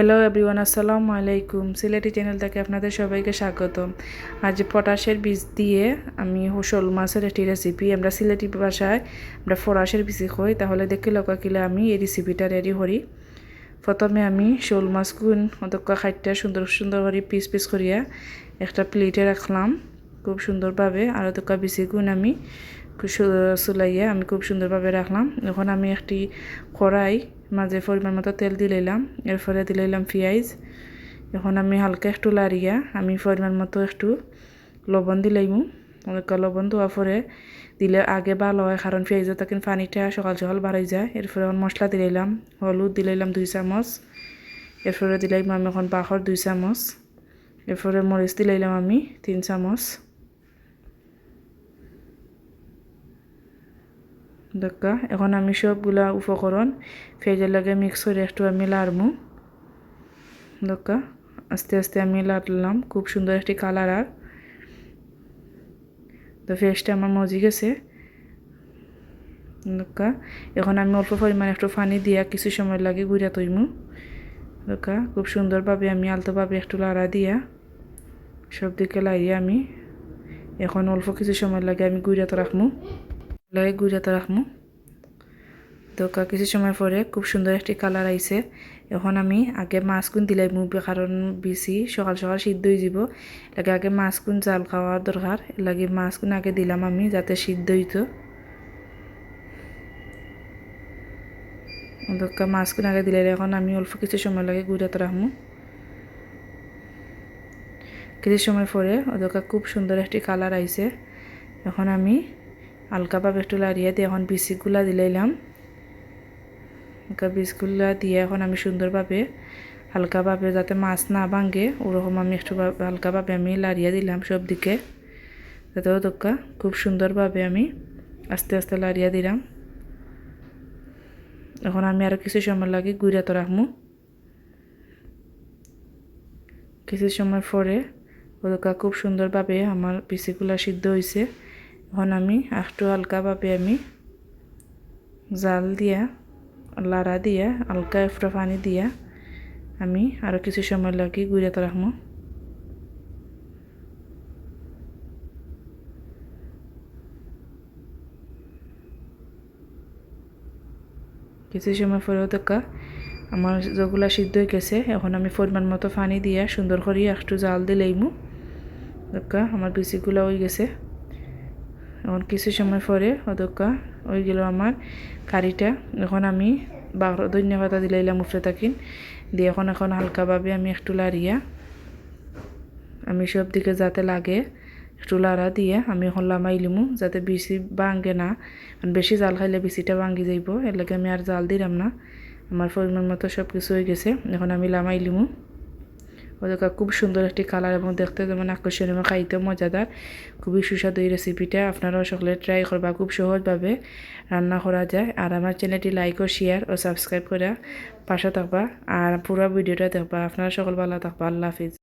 Hello everyone আসসালামু আলাইকুম Sylheti channel থেকে আপনাদের সবাইকে স্বাগতম। আজ পটাশের বীজ দিয়ে আমি শোল মাছের একটি রেসিপি আমরা সিলেটি ভাষায় আমরা ফরাসের বীজ কই, তাহলে দেখে লকা কিলে আমি এই রেসিপিটা রেডি করি। প্রথমে আমি শোল মাছ গুণ অতকা খাইটা সুন্দর সুন্দর করে পিস পিস করিয়া একটা প্লেটে রাখলাম। খুব সুন্দরভাবে আর অতকা বেশি গুণ আমি চুলাইয়া আমি খুব সুন্দরভাবে রাখলাম। এখন আমি একটি কড়াই মাঝে পরিমাণ মতো তেল দিলাম এরপরে দিলাম পেঁয়াজ। এখন আমি হালকা একটু লাড়িয়া আমি পরিমাণ মতো একটু লবণ দিলাইমু অনেক লবণ দেওয়ার পরে দিলে আগে ভালো হয়, কারণ পেঁয়াজের তখন পানিটা সকাল সকাল বাড়াই যায়। এরপরে এখন মশলা দিলাম হলুদ দিলাম দুই চামচ। এরপরে দিলাম আমি এখন বাখর দুই চামচ। এরপরে মরিচ দিলাম আমি তিন চামচ। দেখা এখন আমি সবগুলা উপকরণ ফেজের লাগে মিক্স করে একটু আমি লাড়মু। দেখা আস্তে আস্তে আমি লাড়লাম। খুব সুন্দর একটি কালার আর। তো ফেসটা আমার মজি গেছে। দেখা এখন আমি অল্প পরিমাণে একটু পানি দিয়া কিছু সময় লাগে গুড়া তৈমু দেখা খুব সুন্দরভাবে আমি আলতোভাবে একটু লাড়া দিয়া সব দিকে লাইয়ে আমি এখন অল্প কিছু সময় লাগে আমি গুড়াতে রাখমু। লাগে গুড়াতে রাখমু। তো কিছু সময় পরে খুব সুন্দর একটি কালার আইছে। এখন আমি আগে মাছগুন দিলাই মুখ কারণ বেশি সকাল সকাল সিদ্ধ হয়ে যাব। লাগে আগে মাছগুন জাল খাওয়ার দরকার। লাগে মাছগুন আগে দিলাম আমি, যাতে সিদ্ধ হইতো। দরকার মাছগুন আগে দিলে এখন আমি অল্প কিছু সময় লাগে গুড়াতে রাখব কিছু সময় পরে ওদের খুব সুন্দর একটি কালার আইছে। এখন আমি হালকাভাবে একটু লাড়িয়ে দিয়ে এখন বিচিগুলা দিলাইলাম বীজগুলা দিয়ে এখন আমি সুন্দরভাবে, হালকাভাবে যাতে মাছ না ভাঙে, ওরকম আমি একটু হালকাভাবে আমি লাড়িয়ে দিলাম সব দিকে। যাতে দোকা খুব সুন্দরভাবে আমি আস্তে আস্তে লাড়িয়ে দিলাম। এখন আমি আরও কিছু সময় লাগে গুড়াতে রাখব কিছু সময় পরে ওদকা খুব সুন্দরভাবে আমার পিসিগুলা সিদ্ধ হয়েছে এখন আমি একটু হালকাভাবে আমি। জাল দিয়া, লাড়া দিয়া, হালকা একটু পানি দিয়া আমি আরও কিছু সময় লাগি গুড়াতে রাখব কিছু সময় পরেও দেখা, আমার যেগুলা সিদ্ধ হয়ে গেছে, এখন আমি পরিমাণ মতো পানি দিয়া সুন্দর করে একটু জাল দিলেইমু দেখা, আমার বিচিগুলো হয়ে গেছে। এখন কিছু সময় পরে অদকা ওই গেল আমার কারিটা। এখন আমি বাঘর ধন্যবাদ দিলাইলাম উপরে থাকিন দিয়ে এখন এখন হালকাভাবে আমি একটু লাড়িয়া আমি সব দিকে যাতে লাগে, একটু লাড়া দিয়ে আমি এখন লামাই লিমু, যাতে বেশি ভাঙ্গে না। বেশি জাল খাইলে বেশিটা ভাঙ্গি যাইব। এর লাগে আমি আর জাল দিলাম না। আমার পরিমাণ মতো সব কিছু হয়ে গেছে। এখন আমি লামাই লিমু ওদের খুব সুন্দর একটি কালার এবং দেখতে যেমন আকর্ষণীয় এবং খাইতে মজাদার। খুবই সুস্বাদু এই রেসিপিটা আপনারাও সকলে ট্রাই করবা খুব সহজভাবে রান্না করা যায়। আর আমার চ্যানেলটি লাইক ও শেয়ার ও সাবস্ক্রাইব করে পাশে থাকবা। আর পুরো ভিডিওটা দেখবা। আপনারা সকল ভালো থাকবা। আল্লাহ হাফিজ।